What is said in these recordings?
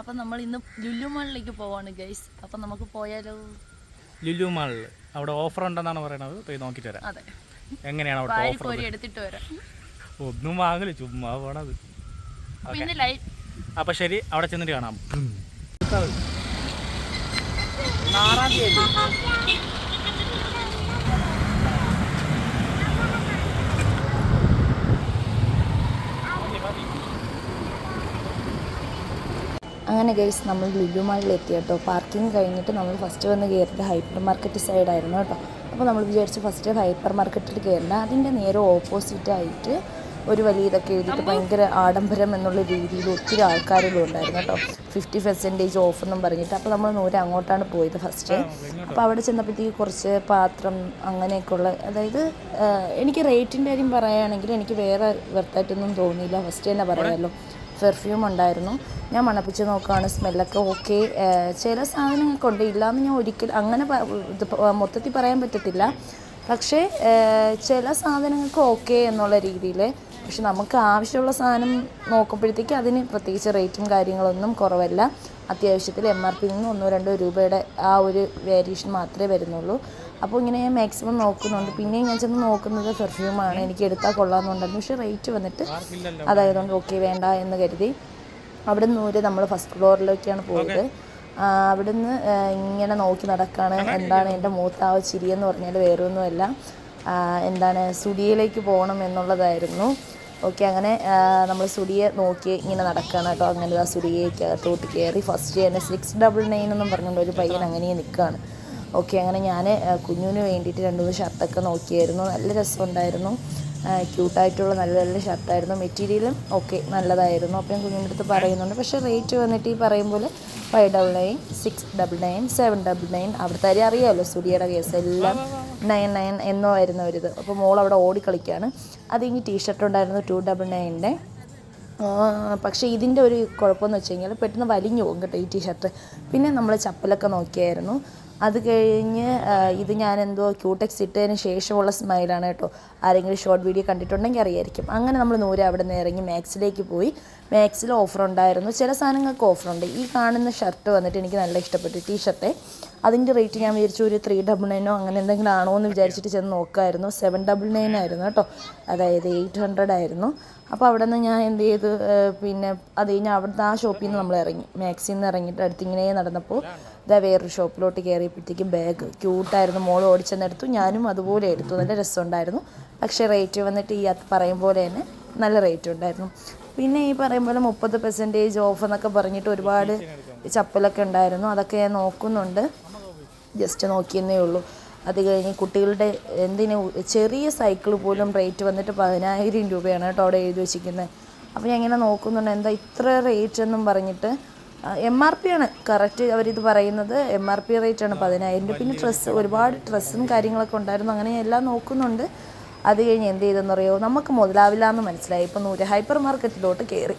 അപ്പം നമ്മൾ ഇന്ന് ലുലു മാളിലേക്ക് പോവാണ് ഗൈസ് അപ്പം നമുക്ക് പോയാലോ? ലുലു മാളിൽ. അവിടെ ഓഫർ ഉണ്ടെന്നാണ് പറയണത് പോയി നോക്കിട്ട് വരാം. അതെ. എങ്ങനെയാണ് അവിടെ ഓഫർ കോരി എടുത്തിട്ട് വരാം. ഒന്നും വാങ്ങൽ ചുമ്മാ പോണത്. അപ്പം ഇന്ന് ലൈറ്റ് അപ്പൊ ശരി അവിടെ ചെന്നിട്ട് കാണാം. തീയതി. അങ്ങനെ ഗൈസ് നമ്മൾ ലുലു മാളിൽ എത്തി കേട്ടോ. പാർക്കിംഗ് കഴിഞ്ഞിട്ട് നമ്മൾ ഫസ്റ്റ് വന്ന് കയറിയത് ഹൈപ്പർ മാർക്കറ്റ് സൈഡായിരുന്നു കേട്ടോ. അപ്പോൾ നമ്മൾ വിചാരിച്ചു ഫസ്റ്റ് ഹൈപ്പർ മാർക്കറ്റിൽ കയറേണ്ട അതിന്റെ നേരെ ഓപ്പോസിറ്റായിട്ട് ഒരു വലിയ ഇതൊക്കെ എഴുതിയിട്ട് ഭയങ്കര ആഡംബരം എന്നുള്ള രീതിയിൽ ഒത്തിരി ആൾക്കാരുകളും ഉണ്ടായിരുന്നു കേട്ടോ. ഫിഫ്റ്റി പെർസെന്റേജ് ഓഫ് എന്നും പറഞ്ഞിട്ട്. അപ്പോൾ നമ്മൾ നൂറ് അങ്ങോട്ടാണ് പോയത് ഫസ്റ്റ് അപ്പോൾ അവിടെ ചെന്നപ്പോഴത്തേക്ക് കുറച്ച് പാത്രം അങ്ങനെയൊക്കെയുള്ള അതായത് എനിക്ക് റേറ്റിന്റെ കാര്യം പറയുകയാണെങ്കിൽ എനിക്ക് വേറെ വൃത്തായിട്ടൊന്നും തോന്നിയില്ല. ഫസ്റ്റ് തന്നെ പറയാമല്ലോ പെർഫ്യൂം ഉണ്ടായിരുന്നു. ഞാൻ മണപ്പിച്ച് നോക്കുകയാണ് സ്മെല്ലൊക്കെ ഓക്കെ ചില സാധനങ്ങളൊക്കെ ഉണ്ട് ഇല്ലയെന്ന് ഞാൻ ഒരിക്കലും അങ്ങനെ ഇത് മൊത്തത്തിൽ പറയാൻ പറ്റത്തില്ല. പക്ഷേ ചില സാധനങ്ങൾക്ക് ഓക്കെ എന്നുള്ള രീതിയിൽ പക്ഷെ നമുക്ക് ആവശ്യമുള്ള സാധനം നോക്കുമ്പോഴത്തേക്ക് അതിന് പ്രത്യേകിച്ച് റേറ്റും കാര്യങ്ങളൊന്നും കുറവല്ല. അത്യാവശ്യത്തിൽ എം ആർ പിയിൽ നിന്ന് ഒന്നോ രണ്ടോ രൂപയുടെ ആ ഒരു വേരിയേഷൻ മാത്രമേ വരുന്നുള്ളൂ. അപ്പോൾ ഇങ്ങനെ ഞാൻ മാക്സിമം നോക്കുന്നുണ്ട്. പിന്നെയും ഞാൻ ചെന്ന് നോക്കുന്നത് പെർഫ്യൂമാണ് എനിക്ക് എടുത്താൽ കൊള്ളാമെന്നുണ്ടായിരുന്നു. പക്ഷേ റേറ്റ് വന്നിട്ട് അതായതുകൊണ്ട് ഓക്കെ വേണ്ട എന്ന് കരുതി. അവിടെ നിന്ന് ഒരു നമ്മൾ ഫസ്റ്റ് ഫ്ലോറിലേക്കാണ് പോയത്. അവിടെ അവിടുന്ന് ഇങ്ങനെ നോക്കി നടക്കാണ്. എന്താണ് എന്റെ മൂത്ത ആ ചിരി എന്ന് പറഞ്ഞാൽ വേറൊന്നുമല്ല. എന്താണ് സുഡിയയിലേക്ക് പോകണം എന്നുള്ളതായിരുന്നു. ഓക്കെ അങ്ങനെ നമ്മൾ സുഡിയെ നോക്കി ഇങ്ങനെ നടക്കുകയാണ് കേട്ടോ. അങ്ങനെ ആ സുഡിയേക്ക് അകത്തോട്ട് കയറി ഫസ്റ്റ് തന്നെ സിക്സ് ഡബിൾ നയൻ എന്നും പറഞ്ഞുകൊണ്ട് ഒരു പയ്യൻ അങ്ങനെ നിൽക്കുകയാണ് ഓക്കെ അങ്ങനെ ഞാൻ കുഞ്ഞുവിന് വേണ്ടിയിട്ട് രണ്ട് മൂന്ന് ഷർട്ടൊക്കെ നോക്കിയായിരുന്നു. നല്ല രസമുണ്ടായിരുന്നു. ക്യൂട്ടായിട്ടുള്ള നല്ല നല്ല ഷർട്ടായിരുന്നു. മെറ്റീരിയലും ഓക്കെ നല്ലതായിരുന്നു. അപ്പോൾ ഞാൻ കുഞ്ഞിന്റെ അടുത്ത് പറയുന്നുണ്ട്. പക്ഷേ റേറ്റ് വന്നിട്ട് ഈ പറയും പോലെ five double nine six double nine seven double nine അവിടുത്തെ കാര്യം അറിയാമല്ലോ സുഡിയുടെ കേസ് എല്ലാം. നയൻ നയൻ എന്നോ ആയിരുന്നു ഒരിത് അപ്പോൾ മോൾ അവിടെ ഓടിക്കളിക്കുകയാണ് അത് ഇനി ടീഷർട്ട് ഉണ്ടായിരുന്നു ടു ഡബിൾ നയന്റെ പക്ഷേ ഇതിന്റെ ഒരു കുഴപ്പമെന്ന് വെച്ച് കഴിഞ്ഞാൽ പെട്ടെന്ന് വലിഞ്ഞു പോകും കേട്ടോ ഈ ടീഷർട്ട് പിന്നെ നമ്മൾ ചപ്പലൊക്കെ നോക്കിയായിരുന്നു. അത് കഴിഞ്ഞ് ഇത് ഞാൻ എന്തോ ക്യൂടെക്സ് ഇട്ടതിന് ശേഷമുള്ള സ്മൈലാണ് കേട്ടോ. ആരെങ്കിലും ഷോർട്ട് വീഡിയോ കണ്ടിട്ടുണ്ടെങ്കിൽ അറിയായിരിക്കും. അങ്ങനെ നമ്മൾ നൂര് അവിടെ നിന്ന് ഇറങ്ങി മാക്സിലേക്ക് പോയി. മാക്സിൽ ഓഫർ ഉണ്ടായിരുന്നു ചില സാധനങ്ങൾക്ക് ഓഫർ ഉണ്ട് ഈ കാണുന്ന ഷർട്ട് വന്നിട്ട് എനിക്ക് നല്ല ഇഷ്ടപ്പെട്ടു. ടീ ടീഷർട്ടേ. അതിന്റെ റേറ്റ് ഞാൻ വിചാരിച്ചു ഒരു ത്രീ ഡബിൾ നയനോ അങ്ങനെ എന്തെങ്കിലും ആണോ എന്ന് വിചാരിച്ചിട്ട് ചെന്ന് നോക്കുമായിരുന്നു സെവൻ ഡബിൾ നയൻ ആയിരുന്നു കേട്ടോ. അതായത് എയ്റ്റ് ഹൺഡ്രഡ് ആയിരുന്നു. അപ്പോൾ അവിടെ നിന്ന് ഞാൻ എന്ത് ചെയ്തു? പിന്നെ അത് കഴിഞ്ഞ് അവിടുത്തെ ആ ഷോപ്പിൽ നിന്ന് നമ്മൾ ഇറങ്ങി. മാക്സിൽ നിന്ന് ഇറങ്ങിയിട്ട് അടുത്ത് ഇങ്ങനെ നടന്നപ്പോൾ ഇതാ വേറൊരു ഷോപ്പിലോട്ട് കയറിയപ്പോഴത്തേക്കും ബാഗ് ക്യൂട്ടായിരുന്നു മോൾ ഓടിച്ചെന്നെടുത്തു ഞാനും അതുപോലെ എടുത്തു. നല്ല രസമുണ്ടായിരുന്നു. പക്ഷേ റേറ്റ് വന്നിട്ട് ഈ പറയും പോലെ തന്നെ നല്ല റേറ്റ് ഉണ്ടായിരുന്നു. പിന്നെ ഈ പറയും പോലെ മുപ്പത് പെർസെന്റേജ് ഓഫ് എന്നൊക്കെ പറഞ്ഞിട്ട് ഒരുപാട് ചപ്പലൊക്കെ ഉണ്ടായിരുന്നു. അതൊക്കെ ഞാൻ നോക്കുന്നുണ്ട്. ജസ്റ്റ് നോക്കിയെന്നേ ഉള്ളൂ. അത് കഴിഞ്ഞ് കുട്ടികളുടെ എന്തിന് ചെറിയ സൈക്കിൾ പോലും റേറ്റ് വന്നിട്ട് പതിനായിരം രൂപയാണ് കേട്ടോ അവിടെ എഴുതി വെച്ചിരിക്കുന്നത്. അപ്പോൾ ഞാൻ ഇങ്ങനെ നോക്കുന്നുണ്ട്. എന്താ ഇത്ര റേറ്റ് എന്നും പറഞ്ഞിട്ട് എം ആർ പി ആണ്. കറക്റ്റ് അവരിത് പറയുന്നത്. എം ആർ പി റേറ്റ് ആണ് പതിനായിരം രൂപ. പിന്നെ ഡ്രസ്സ് ഒരുപാട് ഡ്രസ്സും കാര്യങ്ങളൊക്കെ ഉണ്ടായിരുന്നു. അങ്ങനെ എല്ലാം നോക്കുന്നുണ്ട്. അത് കഴിഞ്ഞ് എന്ത് ചെയ്തെന്ന് നമുക്ക് മുതലാവില്ല എന്ന് മനസ്സിലായി. ഇപ്പം നൂറ് ഹൈപ്പർ മാർക്കറ്റിലോട്ട് കയറി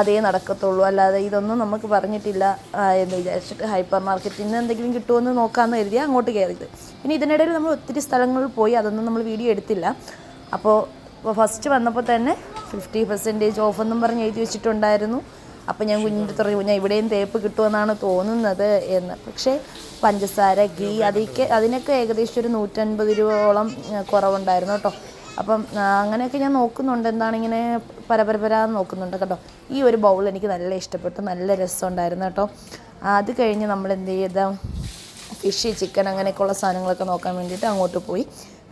അതേ നടക്കത്തുള്ളൂ. അല്ലാതെ ഇതൊന്നും നമുക്ക് പറഞ്ഞിട്ടില്ല എന്ന് വിചാരിച്ചിട്ട് ഹൈപ്പർ മാർക്കറ്റിൽ നിന്ന് എന്തെങ്കിലും കിട്ടുമെന്ന് നോക്കാമെന്ന് കരുതി അങ്ങോട്ട് കയറിയത് പിന്നെ ഇതിനിടയിൽ നമ്മൾ ഒത്തിരി സ്ഥലങ്ങളിൽ പോയി അതൊന്നും നമ്മൾ വീഡിയോ എടുത്തില്ല. അപ്പോൾ ഫസ്റ്റ് വന്നപ്പോൾ തന്നെ ഫിഫ്റ്റി പെർസെന്റേജ് ഓഫ് പറഞ്ഞ് എഴുതി വെച്ചിട്ടുണ്ടായിരുന്നു. അപ്പോൾ ഞാൻ കുഞ്ഞിന്റെ അടുത്ത് പറഞ്ഞു ഞാൻ ഇവിടെയും തേപ്പ് കിട്ടുമെന്നാണ് തോന്നുന്നത് എന്ന്. പക്ഷേ പഞ്ചസാര ഗീ അതിക്ക് അതിനൊക്കെ ഏകദേശം ഒരു നൂറ്റൻപത് രൂപയോളം കുറവുണ്ടായിരുന്നു കേട്ടോ. അപ്പം അങ്ങനെയൊക്കെ ഞാൻ നോക്കുന്നുണ്ട്. എന്താണ് ഇങ്ങനെ പരപരപരാന്ന് നോക്കുന്നുണ്ട് കേട്ടോ. ഈ ഒരു ബൗൾ എനിക്ക് നല്ല ഇഷ്ടപ്പെട്ടു. നല്ല രസമുണ്ടായിരുന്നു കേട്ടോ. അത് കഴിഞ്ഞ് നമ്മൾ എന്ത് ചെയ്ത ഫിഷ് ചിക്കൻ അങ്ങനെയൊക്കെയുള്ള സാധനങ്ങളൊക്കെ നോക്കാൻ വേണ്ടിയിട്ട് അങ്ങോട്ട് പോയി.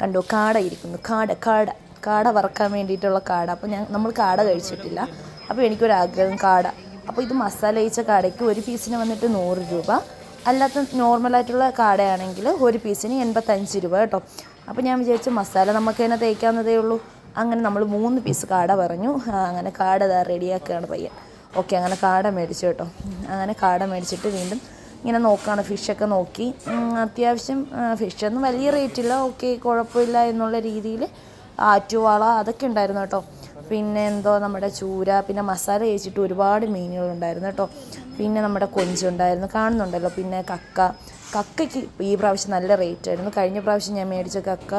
കണ്ടു കാട ഇരിക്കുന്നു. കാട കാട. കാട വറക്കാൻ വേണ്ടിയിട്ടുള്ള കാട. അപ്പോൾ ഞാൻ നമ്മൾ കാട കഴിച്ചിട്ടില്ല. അപ്പോൾ എനിക്കൊരാഗ്രഹം കാട. അപ്പോൾ ഇത് മസാല അയച്ച കാടയ്ക്ക് ഒരു പീസിന് വന്നിട്ട് നൂറ് രൂപ. അല്ലാത്ത നോർമലായിട്ടുള്ള കാടയാണെങ്കിൽ ഒരു പീസിന് എൺപത്തഞ്ച് രൂപ കേട്ടോ. അപ്പോൾ ഞാൻ വിചാരിച്ചു മസാല നമുക്ക് തന്നെ തേക്കാവുന്നതേ ഉള്ളൂ. അങ്ങനെ നമ്മൾ മൂന്ന് പീസ് കാട പറഞ്ഞു. അങ്ങനെ കാട ഇതാ റെഡിയാക്കുകയാണ് പയ്യൻ. ഓക്കെ അങ്ങനെ കാട മേടിച്ചു കേട്ടോ. അങ്ങനെ കാട മേടിച്ചിട്ട് വീണ്ടും ഇങ്ങനെ നോക്കുകയാണ് ഫിഷൊക്കെ നോക്കി. അത്യാവശ്യം ഫിഷൊന്നും വലിയ റേറ്റില്ല ഓക്കെ കുഴപ്പമില്ല എന്നുള്ള രീതിയിൽ ആറ്റുവാള അതൊക്കെ ഉണ്ടായിരുന്നു കേട്ടോ. പിന്നെ എന്തോ നമ്മുടെ ചൂര പിന്നെ മസാല കഴിച്ചിട്ട് ഒരുപാട് മീനുകളുണ്ടായിരുന്നു കേട്ടോ. പിന്നെ നമ്മുടെ കൊഞ്ചുണ്ടായിരുന്നു കാണുന്നുണ്ടല്ലോ. പിന്നെ കക്ക. കക്കയ്ക്ക് ഈ പ്രാവശ്യം നല്ല റേറ്റ് ആയിരുന്നു. കഴിഞ്ഞ പ്രാവശ്യം ഞാൻ മേടിച്ച കക്ക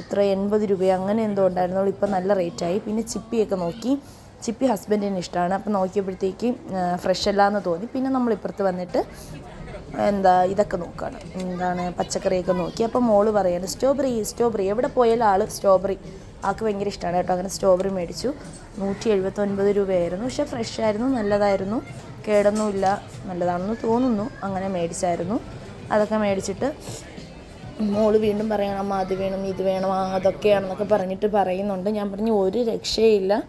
എത്ര എൺപത് രൂപ അങ്ങനെ എന്തോ ഉണ്ടായിരുന്നുള്ളൂ ഇപ്പം നല്ല റേറ്റായി പിന്നെ ചിപ്പിയൊക്കെ നോക്കി. ചിപ്പി ഹസ്ബൻഡിന് ഇഷ്ടമാണ്. അപ്പം നോക്കിയപ്പോഴത്തേക്ക് ഫ്രഷ് അല്ല എന്ന് തോന്നി. പിന്നെ നമ്മൾ ഇപ്പുറത്ത് വന്നിട്ട് എന്താ ഇതൊക്കെ നോക്കുകയാണ്. എന്താണ് പച്ചക്കറിയൊക്കെ നോക്കി. അപ്പോൾ മോൾ പറയാണ് സ്ട്രോബെറി സ്ട്രോബെറി എവിടെ പോയാലും ആൾ സ്ട്രോബെറി ആൾക്ക് ഭയങ്കര ഇഷ്ടമാണ് കേട്ടോ. അങ്ങനെ സ്ട്രോബെറി മേടിച്ചു. നൂറ്റി എഴുപത്തൊൻപത് രൂപയായിരുന്നു. പക്ഷേ ഫ്രഷ് ആയിരുന്നു നല്ലതായിരുന്നു. കേടൊന്നുമില്ല നല്ലതാണെന്ന് തോന്നുന്നു. അങ്ങനെ മേടിച്ചായിരുന്നു. അതൊക്കെ മേടിച്ചിട്ട് മോൾ വീണ്ടും പറയണം അമ്മ അത് വേണം ഇത് വേണം അതൊക്കെയാണെന്നൊക്കെ പറഞ്ഞിട്ട് പറയുന്നുണ്ട്. ഞാൻ പറഞ്ഞു ഒരു രക്ഷയില്ല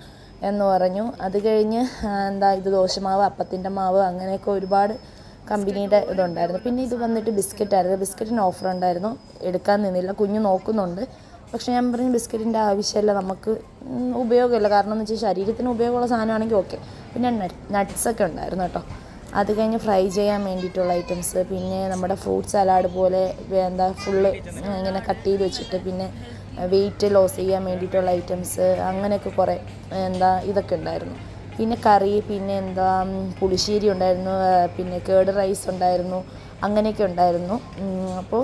എന്ന് പറഞ്ഞു. അത് കഴിഞ്ഞ് എന്താ ഇത് ദോശമാവ് അപ്പത്തിന്റെ മാവ് അങ്ങനെയൊക്കെ ഒരുപാട് കമ്പനിയുടെ ഇതുണ്ടായിരുന്നു. പിന്നെ ഇത് വന്നിട്ട് ബിസ്ക്കറ്റായിരുന്നു. ബിസ്ക്കറ്റിന് ഓഫർ ഉണ്ടായിരുന്നു. എടുക്കാൻ നിന്നില്ല. കുഞ്ഞ് നോക്കുന്നുണ്ട്. പക്ഷേ ഞാൻ പറഞ്ഞു ബിസ്ക്കറ്റിന്റെ ആവശ്യമല്ല നമുക്ക് ഉപയോഗമില്ല. കാരണം എന്ന് വെച്ചാൽ ശരീരത്തിന് ഉപയോഗമുള്ള സാധനമാണെങ്കിൽ ഓക്കെ. പിന്നെ നട്ട്സൊക്കെ ഉണ്ടായിരുന്നു കേട്ടോ. അത് കഴിഞ്ഞ് ഫ്രൈ ചെയ്യാൻ വേണ്ടിയിട്ടുള്ള ഐറ്റംസ്. പിന്നെ നമ്മുടെ ഫ്രൂട്ട് സലാഡ് പോലെ എന്താ ഫുള്ള് ഇങ്ങനെ കട്ട് ചെയ്ത് വെച്ചിട്ട് പിന്നെ വെയിറ്റ് ലോസ് ചെയ്യാൻ വേണ്ടിയിട്ടുള്ള ഐറ്റംസ് അങ്ങനെയൊക്കെ കുറേ എന്താ ഇതൊക്കെ ഉണ്ടായിരുന്നു. പിന്നെ കറി പിന്നെ എന്താ പുളിശ്ശേരി ഉണ്ടായിരുന്നു പിന്നെ കേട് റൈസ് ഉണ്ടായിരുന്നു. അങ്ങനെയൊക്കെ ഉണ്ടായിരുന്നു. അപ്പോൾ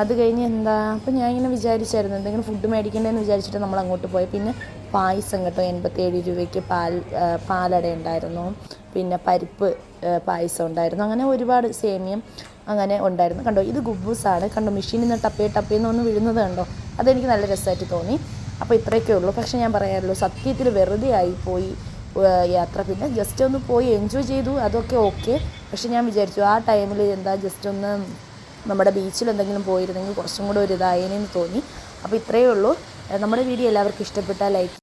അത് കഴിഞ്ഞ് എന്താ അപ്പോൾ ഞാൻ ഇങ്ങനെ വിചാരിച്ചായിരുന്നു എന്തെങ്കിലും ഫുഡ് മേടിക്കണ്ടേന്ന് വിചാരിച്ചിട്ട് നമ്മൾ അങ്ങോട്ട് പോയി. പിന്നെ പായസം കേട്ടോ എൺപത്തേഴ് രൂപയ്ക്ക് പാൽ പാലട ഉണ്ടായിരുന്നു. പിന്നെ പരിപ്പ് പായസം ഉണ്ടായിരുന്നു. അങ്ങനെ ഒരുപാട് സേമിയം അങ്ങനെ ഉണ്ടായിരുന്നു. കണ്ടോ ഇത് ഗുബൂസാണ്. കണ്ടോ മെഷീനിൽ നിന്ന് ടപ്പേ ടപ്പേന്ന് ഒന്ന് വീഴുന്നത് കണ്ടോ? അതെനിക്ക് നല്ല രസമായിട്ട് തോന്നി. അപ്പോൾ ഇത്രയൊക്കെ ഉള്ളൂ. പക്ഷേ ഞാൻ പറയാമല്ലോ സത്യത്തിൽ വെറുതെ ആയിപ്പോയി. യാത്ര. പിന്നെ ജസ്റ്റ് ഒന്ന് പോയി എൻജോയ് ചെയ്തു. അതൊക്കെ ഓക്കെ പക്ഷെ ഞാൻ വിചാരിച്ചു ആ ടൈമിൽ എന്താ ജസ്റ്റ് ഒന്ന് നമ്മുടെ ബീച്ചിൽ എന്തെങ്കിലും പോയിരുന്നെങ്കിൽ കുറച്ചും കൂടെ ഒരു ഇതായേനെന്ന് തോന്നി. അപ്പോൾ ഇത്രയേ ഉള്ളൂ. നമ്മുടെ വീഡിയോ എല്ലാവർക്കും ഇഷ്ടപ്പെട്ടാൽ ലൈക്ക്